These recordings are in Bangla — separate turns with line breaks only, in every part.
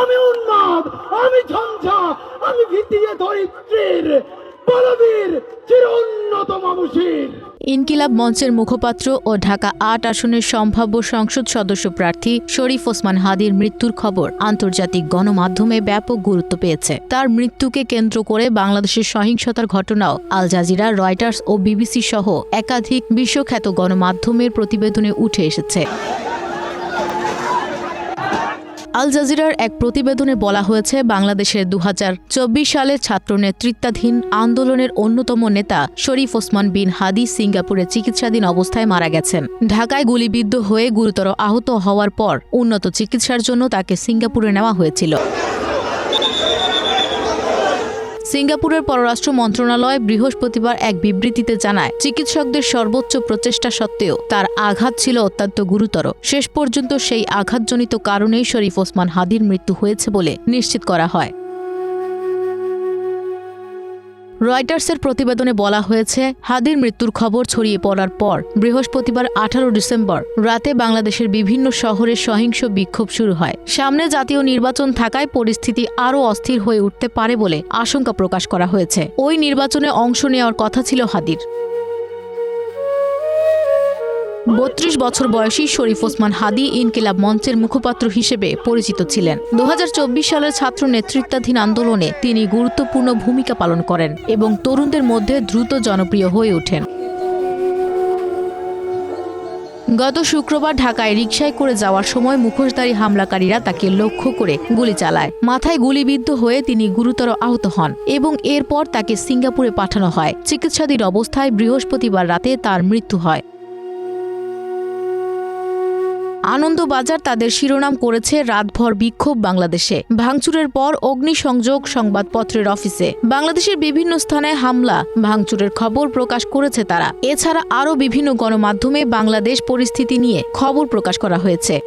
আমি উন্মাদ, আমি ঝঞ্ঝা, আমি ভিতিয়ে ধরিত্রীর, বলবীর চির উন্নত মামুষীর
ইনকিলাব মঞ্চের মুখপাত্র ও ঢাকা আট আসনের সম্ভাব্য সংসদ সদস্য প্রার্থী শরীফ ওসমান হাদির মৃত্যুর খবর আন্তর্জাতিক গণমাধ্যমে ব্যাপক গুরুত্ব পেয়েছে। তার মৃত্যুকে কেন্দ্র করে বাংলাদেশের সহিংসতার ঘটনাও আল জাজিরা, রয়টার্স ও বিবিসি সহ একাধিক বিশ্বখ্যাত গণমাধ্যমের প্রতিবেদনে উঠে এসেছে। আল জাজিরার এক প্রতিবেদনে বলা হয়েছে, বাংলাদেশের দু হাজার চব্বিশ সালে ছাত্র নেতৃত্বাধীন আন্দোলনের অন্যতম নেতা শরীফ ওসমান বিন হাদি সিঙ্গাপুরে চিকিৎসাধীন অবস্থায় মারা গেছেন। ঢাকায় গুলিবিদ্ধ হয়ে গুরুতর আহত হওয়ার পর উন্নত চিকিৎসার জন্য তাকে সিঙ্গাপুরে নেওয়া হয়েছিল। সিঙ্গাপুরের পররাষ্ট্র মন্ত্রণালয় বৃহস্পতিবার এক বিবৃতিতে জানায়, চিকিৎসকদের সর্বোচ্চ প্রচেষ্টা সত্ত্বেও তার আঘাত ছিল অত্যন্ত গুরুতর। শেষ পর্যন্ত সেই আঘাতজনিত কারণেই শরীফ ওসমান হাদির মৃত্যু হয়েছে বলে নিশ্চিত করা হয়। রয়টার্সের প্রতিবেদনে বলা হয়েছে, হাদির মৃত্যুর খবর ছড়িয়ে পড়ার পর, বৃহস্পতিবার আঠারো ডিসেম্বর রাতে বাংলাদেশের বিভিন্ন শহরে সহিংস বিক্ষোভ শুরু হয়। সামনে জাতীয় নির্বাচন থাকায় পরিস্থিতি আরও অস্থির হয়ে উঠতে পারে বলে আশঙ্কা প্রকাশ করা হয়েছে। ওই নির্বাচনে অংশ নেওয়ার কথা ছিল হাদির। বত্রিশ বছর বয়সী শরীফ ওসমান হাদি ইনকিলাব মঞ্চের মুখপাত্র হিসেবে পরিচিত ছিলেন। দু হাজার চব্বিশ সালের ছাত্র নেতৃত্বাধীন আন্দোলনে তিনি গুরুত্বপূর্ণ ভূমিকা পালন করেন এবং তরুণদের মধ্যে দ্রুত জনপ্রিয় হয়ে ওঠেন। গত শুক্রবার ঢাকায় রিকশায় করে যাওয়ার সময় মুখোশধারী হামলাকারীরা তাকে লক্ষ্য করে গুলি চালায়। মাথায় গুলিবিদ্ধ হয়ে তিনি গুরুতর আহত হন এবং এরপর তাকে সিঙ্গাপুরে পাঠানো হয়। চিকিৎসাধীন অবস্থায় বৃহস্পতিবার রাতে তার মৃত্যু হয়। আনন্দবাজার তাদের শিরোনাম করেছে রাতভর বিক্ষোভ বাংলাদেশে। ভাঙচুরের পর অগ্নিসংযোগ সংবাদপত্রের অফিসে। বাংলাদেশের বিভিন্ন স্থানে হামলা, ভাঙচুরের খবর প্রকাশ করেছে তারা। এছাড়া আরও বিভিন্ন গণমাধ্যমে বাংলাদেশ পরিস্থিতি নিয়ে খবর প্রকাশ করা হয়েছে।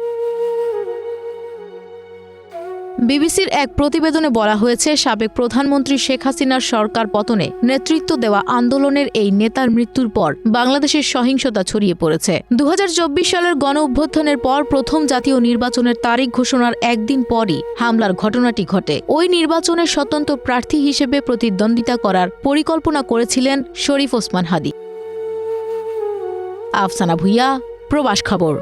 বিবিসির এক প্রতিবেদনে বলা হয়েছে, সাবেক প্রধানমন্ত্রী শেখ হাসিনার সরকার পতনে নেতৃত্ব দেওয়া আন্দোলনের এই নেতার মৃত্যুর পর বাংলাদেশের সহিংসতা ছড়িয়ে পড়েছে। দু হাজার চব্বিশ সালের গণ অভ্যুত্থানের পর প্রথম জাতীয় নির্বাচনের তারিখ ঘোষণার একদিন পরই হামলার ঘটনাটি ঘটে। ওই নির্বাচনের স্বতন্ত্র প্রার্থী হিসেবে প্রতিদ্বন্দ্বিতা করার পরিকল্পনা করেছিলেন শরীফ ওসমান হাদি। আফসানা ভুইয়া, প্রবাস খবর।